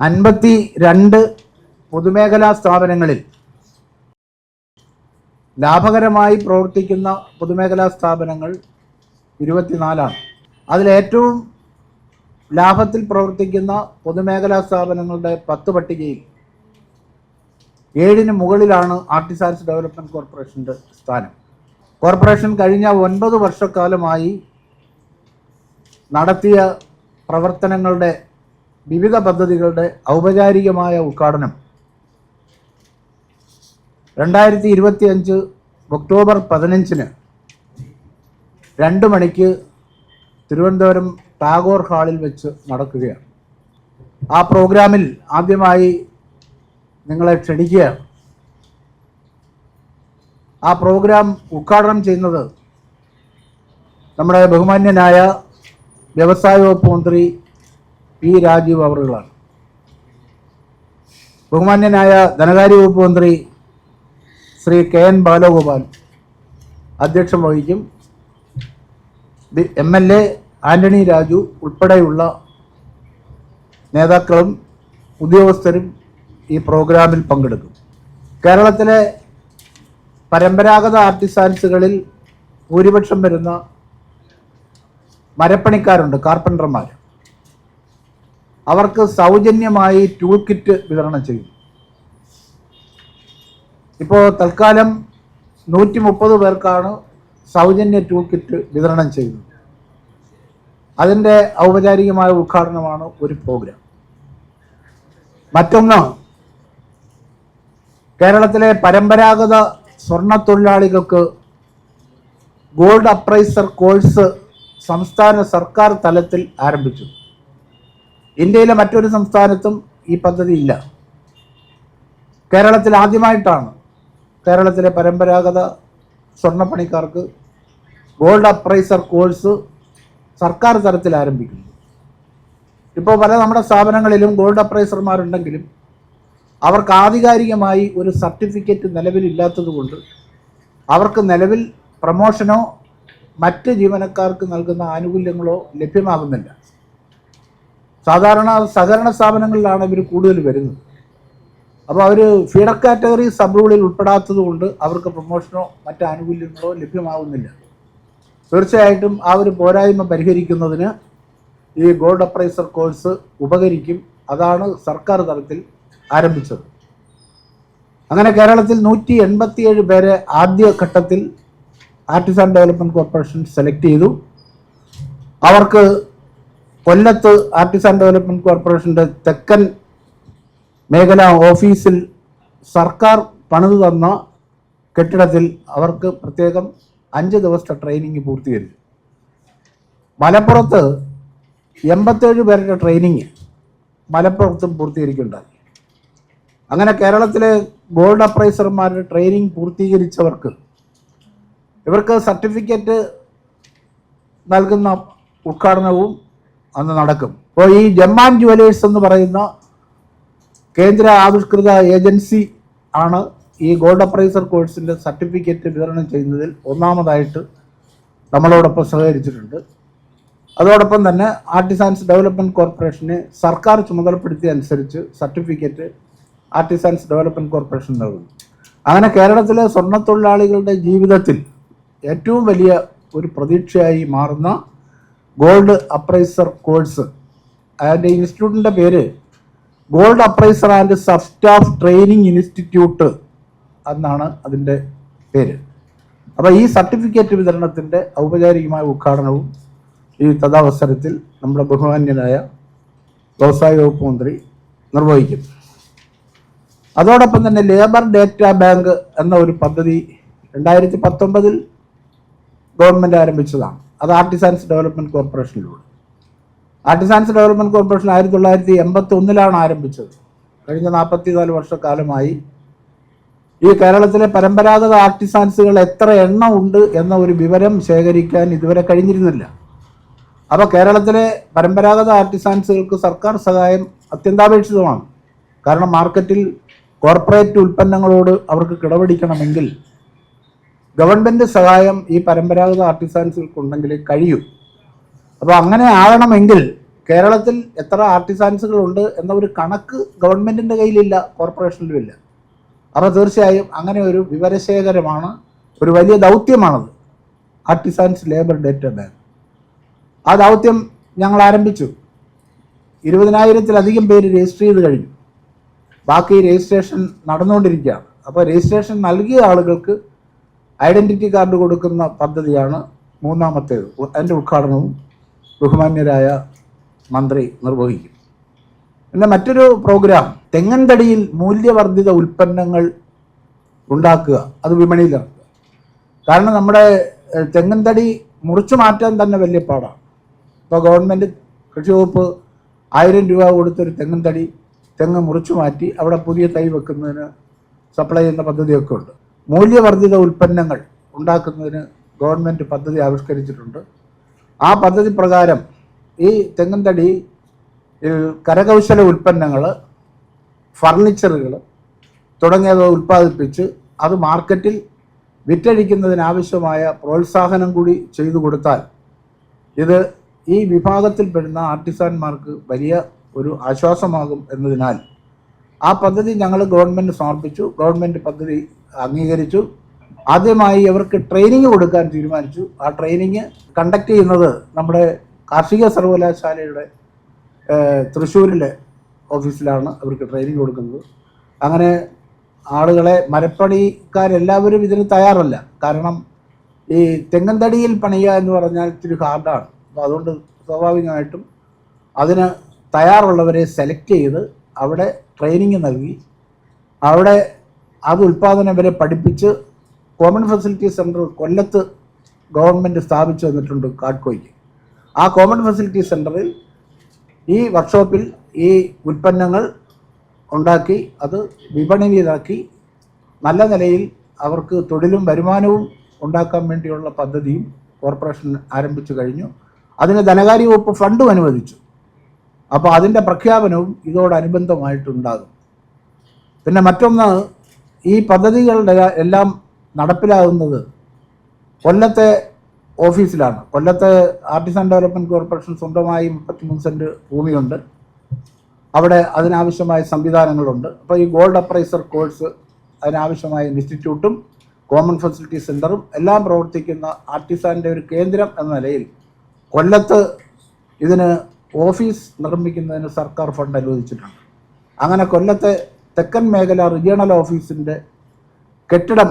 അൻപത്തി രണ്ട് പൊതുമേഖലാ സ്ഥാപനങ്ങളിൽ ലാഭകരമായി പ്രവർത്തിക്കുന്ന പൊതുമേഖലാ സ്ഥാപനങ്ങൾ ഇരുപത്തിനാലാണ്. അതിലേറ്റവും ലാഭത്തിൽ പ്രവർത്തിക്കുന്ന പൊതുമേഖലാ സ്ഥാപനങ്ങളുടെ പത്ത് പട്ടികയിൽ ഏഴിന് മുകളിലാണ് ആർട്ടിസാൻസ് ഡെവലപ്മെന്റ് കോർപ്പറേഷന്റെ സ്ഥാനം. കോർപ്പറേഷൻ കഴിഞ്ഞ ഒൻപത് വർഷക്കാലമായി നടത്തിയ പ്രവർത്തനങ്ങളുടെ വിവിധ പദ്ധതികളുടെ ഔപചാരികമായ ഉദ്ഘാടനം രണ്ടായിരത്തി ഇരുപത്തി അഞ്ച് ഒക്ടോബർ പതിനഞ്ചിന് രണ്ട് മണിക്ക് തിരുവനന്തപുരം ടാഗോർ ഹാളിൽ വെച്ച് നടക്കുകയാണ്. ആ പ്രോഗ്രാമിൽ ആദ്യമായി നിങ്ങളെ ക്ഷണിക്കുകയാണ്. ആ പ്രോഗ്രാം ഉദ്ഘാടനം ചെയ്യുന്നത് നമ്മുടെ ബഹുമാന്യനായ വ്യവസായ വകുപ്പ് മന്ത്രി പി രാജീവ് അവറുകളാണ്. ബഹുമാന്യനായ ധനകാര്യ വകുപ്പ് മന്ത്രി ശ്രീ കെ എൻ ബാലഗോപാൽ അധ്യക്ഷം വഹിക്കും. M L A Antony Raju ഉൾപ്പെടെയുള്ള നേതാക്കളും ഉദ്യോഗസ്ഥരും ഈ പ്രോഗ്രാമിൽ പങ്കെടുക്കും. കേരളത്തിലെ പരമ്പരാഗത ആർട്ടിസാൻസുകളിൽ ഭൂരിപക്ഷം വരുന്ന മരപ്പണിക്കാരുണ്ട് കാർപ്പന്റർമാർ അവർക്ക് സൗജന്യമായി ടൂൾ കിറ്റ് വിതരണം ചെയ്യും. ഇപ്പോൾ തൽക്കാലം നൂറ്റി മുപ്പത് പേർക്കാണ് സൗജന്യ ടൂൾ കിറ്റ് വിതരണം ചെയ്യുന്നത്. അതിന്റെ ഔപചാരികമായ ഉദ്ഘാടനമാണ് ഒരു പ്രോഗ്രാം മറ്റൊന്ന് കേരളത്തിലെ പരമ്പരാഗത സ്വർണ തൊഴിലാളികൾക്ക് ഗോൾഡ് അപ്രൈസർ കോഴ്സ് സംസ്ഥാന സർക്കാർ തലത്തിൽ ആരംഭിച്ചു. ഇന്ത്യയിലെ മറ്റൊരു സംസ്ഥാനത്തും ഈ പദ്ധതി ഇല്ല. കേരളത്തിൽ ആദ്യമായിട്ടാണ് കേരളത്തിലെ പരമ്പരാഗത സ്വർണപ്പണിക്കാർക്ക് ഗോൾഡ് അപ്രൈസർ കോഴ്സ് സർക്കാർ തലത്തിൽ ആരംഭിക്കുന്നു ഇപ്പോൾ പല നമ്മുടെ സ്ഥാപനങ്ങളിലും ഗോൾഡ് അപ്രൈസർമാരുണ്ടെങ്കിലും അവർക്ക് ആധികാരികമായി ഒരു സർട്ടിഫിക്കറ്റ് നിലവിലില്ലാത്തതുകൊണ്ട് അവർക്ക് നിലവിൽ പ്രമോഷനോ മറ്റ് ജീവനക്കാർക്ക് നൽകുന്ന ആനുകൂല്യങ്ങളോ ലഭ്യമാകുന്നില്ല. സാധാരണ സഹകരണ സ്ഥാപനങ്ങളിലാണ് ഇവർ കൂടുതൽ വരുന്നത്. അപ്പോൾ അവർ ഫീഡർ കാറ്റഗറി സബ് റൂളിൽ ഉൾപ്പെടാത്തത് കൊണ്ട് അവർക്ക് പ്രൊമോഷനോ മറ്റ് ആനുകൂല്യങ്ങളോ ലഭ്യമാകുന്നില്ല തീർച്ചയായിട്ടും ആ ഒരു പോരായ്മ പരിഹരിക്കുന്നതിന് ഈ ഗോൾഡ് അപ്രൈസർ കോഴ്സ് ഉപകരിക്കും. അതാണ് സർക്കാർ തലത്തിൽ ആരംഭിച്ചത്. അങ്ങനെ കേരളത്തിൽ നൂറ്റി എൺപത്തിയേഴ് പേരെ ആദ്യഘട്ടത്തിൽ ആർട്ടിസാൻ ഡെവലപ്മെന്റ് കോർപ്പറേഷൻ സെലക്ട് ചെയ്തു. അവർക്ക് കൊല്ലത്ത് ആർട്ടിസൺ ഡെവലപ്മെന്റ് കോർപ്പറേഷന്റെ തെക്കൻ മേഖല ഓഫീസിൽ സർക്കാർ പണിതു തന്ന കെട്ടിടത്തിൽ അവർക്ക് പ്രത്യേകം അഞ്ച് ദിവസത്തെ ട്രെയിനിങ് പൂർത്തീകരിച്ചു. മലപ്പുറത്ത് എൺപത്തേഴ് പേരുടെ ട്രെയിനിങ് മലപ്പുറത്തും പൂർത്തീകരിക്കുന്നുണ്ടായി അങ്ങനെ കേരളത്തിലെ ഗോൾഡ് അപ്രൈസർമാരുടെ ട്രെയിനിങ് പൂർത്തീകരിച്ചവർക്ക് ഇവർക്ക് സർട്ടിഫിക്കറ്റ് നൽകുന്ന ഉദ്ഘാടനവും അന്ന് നടക്കും. അപ്പോൾ ഈ ജമ്മാൻ ജുവലേഴ്സ് എന്ന് പറയുന്ന കേന്ദ്ര ആവിഷ്കൃത ഏജൻസി ആണ് ഈ ഗോൾഡ് അപ്രൈസർ കോഴ്സിന്റെ സർട്ടിഫിക്കറ്റ് വിതരണം ചെയ്യുന്നതിൽ ഒന്നാമതായിട്ട് നമ്മളോടൊപ്പം സഹകരിച്ചിട്ടുണ്ട്. അതോടൊപ്പം തന്നെ ആർട്ടിസാൻസ് ഡെവലപ്മെന്റ് കോർപ്പറേഷനെ സർക്കാർ ചുമതലപ്പെടുത്തിയ അനുസരിച്ച് സർട്ടിഫിക്കറ്റ് ആർട്ടിസാൻസ് ഡെവലപ്മെന്റ് കോർപ്പറേഷൻ നൽകുന്നു. അങ്ങനെ കേരളത്തിലെ സ്വർണത്തൊഴിലാളികളുടെ ജീവിതത്തിൽ ഏറ്റവും വലിയ ഒരു പ്രതീക്ഷയായി മാറുന്ന ഗോൾഡ് അപ്രൈസർ കോഴ്സ്. ആൻഡ് ഇൻസ്റ്റിറ്റ്യൂട്ടിന്റെ പേര് gold appraiser and sub staff training institute എന്നാണ് അതിന്റെ പേര്. അപ്പോൾ ഈ സർട്ടിഫിക്കറ്റ് വിതരണത്തിന്റെ ഔപചാരികമായ ഉദ്ഘാടനവും ഈ തഥാവസരത്തിൽ നമ്മുടെ ബഹുമാന്യനായ വ്യവസായ വകുപ്പ് മന്ത്രി നിർവഹിക്കും. അതോടൊപ്പം തന്നെ ലേബർ ഡേറ്റ ബാങ്ക് എന്ന ഒരു പദ്ധതി രണ്ടായിരത്തി പത്തൊമ്പതിൽ ഗവൺമെന്റ് ആരംഭിച്ചതാണ്. അത് ആർട്ടിസാൻസ് ഡെവലപ്മെന്റ് കോർപ്പറേഷനിലൂടെ ആർട്ടിസാൻസ് ഡെവലപ്മെന്റ് കോർപ്പറേഷൻ ആയിരത്തി തൊള്ളായിരത്തി എൺപത്തി ഒന്നിലാണ് ആരംഭിച്ചത്. കഴിഞ്ഞ നാൽപ്പത്തി നാല് വർഷക്കാലമായി ഈ കേരളത്തിലെ പരമ്പരാഗത ആർട്ടിസാൻസുകൾ എത്ര എണ്ണം ഉണ്ട് എന്ന ഒരു വിവരം ശേഖരിക്കാൻ ഇതുവരെ കഴിഞ്ഞിരുന്നില്ല. അപ്പോൾ കേരളത്തിലെ പരമ്പരാഗത ആർട്ടിസാൻസുകൾക്ക് സർക്കാർ സഹായം അത്യന്താപേക്ഷിതമാണ്. കാരണം മാർക്കറ്റിൽ കോർപ്പറേറ്റ് ഉൽപ്പന്നങ്ങളോട് അവർക്ക് കിടപിടിക്കണമെങ്കിൽ ഗവൺമെന്റ് സഹായം ഈ പരമ്പരാഗത ആർട്ടിസാൻസുകൾക്ക് ഉണ്ടെങ്കിൽ കഴിയൂ. അപ്പോൾ അങ്ങനെ ആകണമെങ്കിൽ കേരളത്തിൽ എത്ര ആർട്ടിസാൻസുകൾ ഉണ്ട് എന്ന ഒരു കണക്ക് ഗവൺമെന്റിന്റെ കയ്യിലില്ല കോർപ്പറേഷനിലും ഇല്ല അപ്പോൾ തീർച്ചയായും അങ്ങനെ ഒരു വിവരശേഖരമാണ് ഒരു വലിയ ദൗത്യമാണത്. Artisans labour data bank. ആ ദൗത്യം ഞങ്ങൾ ആരംഭിച്ചു. ഇരുപതിനായിരത്തിലധികം പേര് രജിസ്റ്റർ ചെയ്ത് കഴിഞ്ഞു. ബാക്കി രജിസ്ട്രേഷൻ നടന്നുകൊണ്ടിരിക്കുകയാണ്. അപ്പോൾ രജിസ്ട്രേഷൻ നൽകിയ ആളുകൾക്ക് ഐഡന്റിറ്റി കാർഡ് കൊടുക്കുന്ന പദ്ധതിയാണ് മൂന്നാമത്തേത്. അതിന്റെ ഉദ്ഘാടനവും ബഹുമാന്യരായ മന്ത്രി നിർവഹിക്കും. പിന്നെ മറ്റൊരു പ്രോഗ്രാം തെങ്ങൻതടിയിൽ മൂല്യവർദ്ധിത ഉൽപ്പന്നങ്ങൾ ഉണ്ടാക്കുക. അത് വിപണിയിലാണ് കാരണം നമ്മുടെ തെങ്ങൻ തെങ്ങൻതടി മുറിച്ചു മാറ്റാൻ തന്നെ വലിയ പാടാണ്. ഇപ്പോൾ ഗവൺമെന്റ് കൃഷി വകുപ്പ് ആയിരം രൂപ കൊടുത്തൊരു തെങ്ങൻ തടി തെങ്ങ് മുറിച്ചു മാറ്റി അവിടെ പുതിയ തൈ വെക്കുന്നതിന് സപ്ലൈ ചെയ്യുന്ന പദ്ധതിയൊക്കെ ഉണ്ട്. മൂല്യവർദ്ധിത ഉൽപ്പന്നങ്ങൾ ഉണ്ടാക്കുന്നതിന് ഗവൺമെന്റ് പദ്ധതി ആവിഷ്കരിച്ചിട്ടുണ്ട്. ആ പദ്ധതി പ്രകാരം ഈ തെങ്ങൻ തടി കരകൗശല ഉൽപ്പന്നങ്ങൾ ഫർണിച്ചറുകൾ തുടങ്ങിയവ ഉൽപ്പാദിപ്പിച്ച് അത് മാർക്കറ്റിൽ വിറ്റഴിക്കുന്നതിനാവശ്യമായ പ്രോത്സാഹനം കൂടി ചെയ്തു കൊടുത്താൽ ഇത് ഈ വിഭാഗത്തിൽപ്പെടുന്ന ആർട്ടിസാൻമാർക്ക് വലിയ ഒരു ആശ്വാസമാകും എന്നതിനാൽ ആ പദ്ധതി ഞങ്ങൾ ഗവൺമെന്റ് സമർപ്പിച്ചു. ഗവൺമെന്റ് പദ്ധതി അംഗീകരിച്ചു. ആദ്യമായി അവർക്ക് ട്രെയിനിങ് കൊടുക്കാൻ തീരുമാനിച്ചു. ആ ട്രെയിനിങ് കണ്ടക്ട് ചെയ്യുന്നത് നമ്മുടെ കാർഷിക സർവകലാശാലയുടെ തൃശ്ശൂരിലെ ഓഫീസിലാണ് അവർക്ക് ട്രെയിനിങ് കൊടുക്കുന്നത്. അങ്ങനെ ആളുകളെ മരപ്പണിക്കാരെല്ലാവരും ഇതിന് തയ്യാറല്ല. കാരണം ഈ തെങ്ങന്തടിയിൽ പണിയുക എന്ന് പറഞ്ഞാൽ ഇത്തിരി ഹാർഡാണ് അപ്പോൾ അതുകൊണ്ട് സ്വാഭാവികമായിട്ടും അതിന് തയ്യാറുള്ളവരെ സെലക്ട് ചെയ്ത് അവിടെ ട്രെയിനിങ് നൽകി. അവിടെ അത് ഉൽപാദനം വരെ പഠിപ്പിച്ച് കോമൺ ഫെസിലിറ്റി സെന്റർ കൊല്ലത്ത് ഗവൺമെന്റ് സ്ഥാപിച്ചു തന്നിട്ടുണ്ട് കാട്ട്കോയ്ക്ക് ആ കോമൺ ഫെസിലിറ്റി സെന്ററിൽ ഈ വർക്ക്ഷോപ്പിൽ ഈ ഉൽപ്പന്നങ്ങൾ ഉണ്ടാക്കി അത് വിപണിയിലാക്കി നല്ല നിലയിൽ അവർക്ക് തൊഴിലും വരുമാനവും ഉണ്ടാക്കാൻ വേണ്ടിയുള്ള പദ്ധതിയും കോർപ്പറേഷൻ ആരംഭിച്ചു കഴിഞ്ഞു. അതിന് ധനകാര്യ വകുപ്പ് ഫണ്ടും അനുവദിച്ചു. അപ്പോൾ അതിന്റെ പ്രഖ്യാപനവും ഇതോടനുബന്ധമായിട്ടുണ്ടാകും. പിന്നെ മറ്റൊന്ന് ഈ പദ്ധതികളുടെ എല്ലാം നടപ്പിലാകുന്നത് കൊല്ലത്തെ ഓഫീസിലാണ്. കൊല്ലത്തെ ആർട്ടിസൺ ഡെവലപ്മെന്റ് കോർപ്പറേഷൻ സ്വന്തമായി മുപ്പത്തിമൂന്ന് സെന്റ് ഭൂമിയുണ്ട്. അവിടെ അതിനാവശ്യമായ സംവിധാനങ്ങളുണ്ട്. അപ്പോൾ ഈ ഗോൾഡ് അപ്രൈസർ കോഴ്സ് അതിനാവശ്യമായ ഇൻസ്റ്റിറ്റ്യൂട്ടും കോമൺ ഫെസിലിറ്റി സെന്ററും എല്ലാം പ്രവർത്തിക്കുന്ന ആർട്ടിസാന്റെ ഒരു കേന്ദ്രം എന്ന നിലയിൽ കൊല്ലത്ത് ഇതിന് ഓഫീസ് നിർമ്മിക്കുന്നതിന് സർക്കാർ ഫണ്ട് അനുവദിച്ചിട്ടുണ്ട്. അങ്ങനെ കൊല്ലത്തെ തെക്കൻ മേഖല റീജിയണൽ ഓഫീസിന്റെ കെട്ടിടം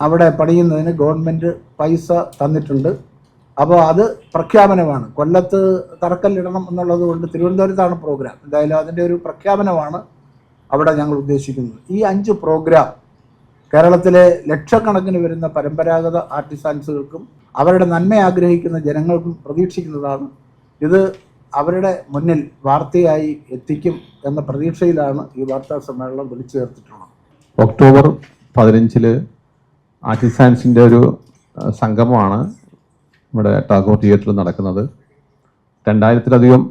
അവിടെ പണിയുന്നതിന് ഗവൺമെന്റ് പൈസ തന്നിട്ടുണ്ട്. അപ്പോൾ അത് പ്രഖ്യാപനമാണ്. കൊല്ലത്ത് തറക്കല്ലിടണം എന്നുള്ളത് കൊണ്ട് തിരുവനന്തപുരത്താണ് പ്രോഗ്രാം എന്തായാലും അതിന്റെ ഒരു പ്രഖ്യാപനമാണ് അവിടെ ഞങ്ങൾ ഉദ്ദേശിക്കുന്നത്. ഈ അഞ്ച് പ്രോഗ്രാം കേരളത്തിലെ ലക്ഷക്കണക്കിന് വരുന്ന പരമ്പരാഗത ആർട്ടിസാൻസുകൾക്കും അവരുടെ നന്മ ആഗ്രഹിക്കുന്ന ജനങ്ങൾക്കും പ്രതീക്ഷിക്കുന്നതാണ്. ഇത് അവരുടെ മുന്നിൽ വാർത്തയായി എത്തിക്കും എന്ന പ്രതീക്ഷയിലാണ് ഈ വാർത്താ സമ്മേളനം വിളിച്ചു ചേർത്തിട്ടുള്ളത് ഒക്ടോബർ പതിനഞ്ചിൽ ആർട്ടിസാൻസിന്റെ ഒരു സംഗമമാണ് നമ്മുടെ ടാഗോർ തിയേറ്ററിൽ നടക്കുന്നത്. രണ്ടായിരത്തിലധികം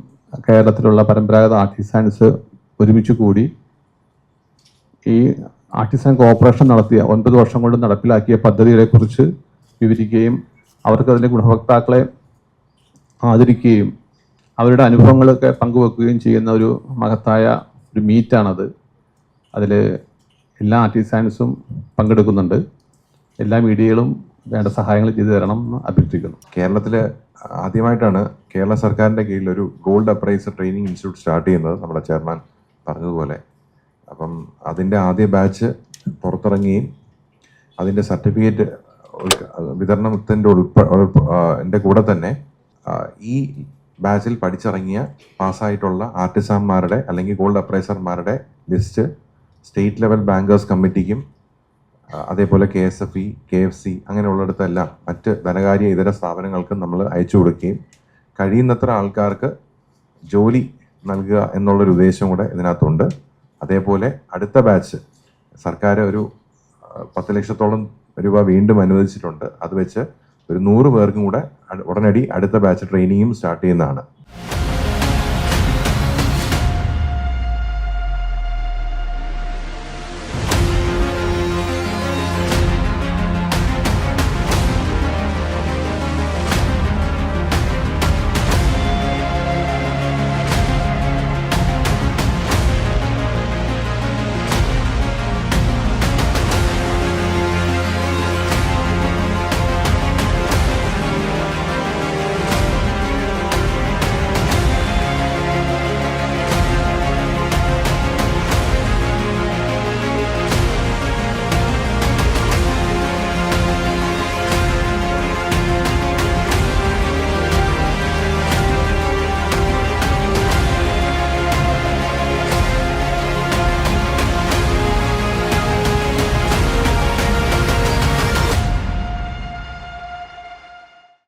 കേരളത്തിലുള്ള പരമ്പരാഗത ആർട്ടിസാൻസ് ഒരുമിച്ച് കൂടി ഈ ആർട്ടിസാൻ കോർപ്പറേഷൻ നടത്തിയ ഒൻപത് വർഷം കൊണ്ട് നടപ്പിലാക്കിയ പദ്ധതികളെക്കുറിച്ച് വിവരിക്കുകയും അവർക്ക് അതിന്റെ ഗുണഭോക്താക്കളെ ആദരിക്കുകയും അവരുടെ അനുഭവങ്ങളൊക്കെ പങ്കുവെക്കുകയും ചെയ്യുന്ന ഒരു മഹത്തായ ഒരു മീറ്റാണത്. അതിൽ എല്ലാ ആർട്ടിസാൻസും പങ്കെടുക്കുന്നുണ്ട്. എല്ലാ മീഡിയകളും വേണ്ട സഹായങ്ങൾ ചെയ്തു തരണം എന്ന് അഭ്യർത്ഥിക്കുന്നു. കേരളത്തിൽ ആദ്യമായിട്ടാണ് കേരള സർക്കാരിന്റെ കീഴിൽ ഒരു gold appraiser training institute start ചെയ്യുന്നത് നമ്മുടെ ചെയർമാൻ പറഞ്ഞതുപോലെ. അപ്പം അതിന്റെ ആദ്യ ബാച്ച് പുറത്തിറങ്ങുകയും അതിന്റെ സർട്ടിഫിക്കറ്റ് വിതരണത്തിന്റെ ഉൾപ്പ ഉൾപ്പ- എന്റെ കൂടെ തന്നെ ഈ ബാച്ചിൽ പഠിച്ചിറങ്ങിയ പാസ്സായിട്ടുള്ള ആർട്ടിസാന്മാരുടെ അല്ലെങ്കിൽ ഗോൾഡ് അപ്രൈസർമാരുടെ ലിസ്റ്റ് സ്റ്റേറ്റ് ലെവൽ ബാങ്കേഴ്സ് കമ്മിറ്റിക്കും അതേപോലെ K S F E K F C അങ്ങനെയുള്ളിടത്തെല്ലാം മറ്റ് ധനകാര്യ ഇതര സ്ഥാപനങ്ങൾക്കും നമ്മൾ അയച്ചു കൊടുക്കുകയും കഴിയുന്നത്ര ആൾക്കാർക്ക് ജോലി നൽകുക എന്നുള്ളൊരു ഉദ്ദേശം കൂടെ ഇതിനകത്തുണ്ട്. അതേപോലെ അടുത്ത ബാച്ച് സർക്കാർ ഒരു പത്ത് ലക്ഷത്തോളം രൂപ വീണ്ടും അനുവദിച്ചിട്ടുണ്ട്. അത് വെച്ച് ഒരു നൂറ് പേർക്കും കൂടെ ഉടനടി അടുത്ത ബാച്ച് ട്രെയിനിങ്ങും സ്റ്റാർട്ട് ചെയ്യുന്നതാണ്.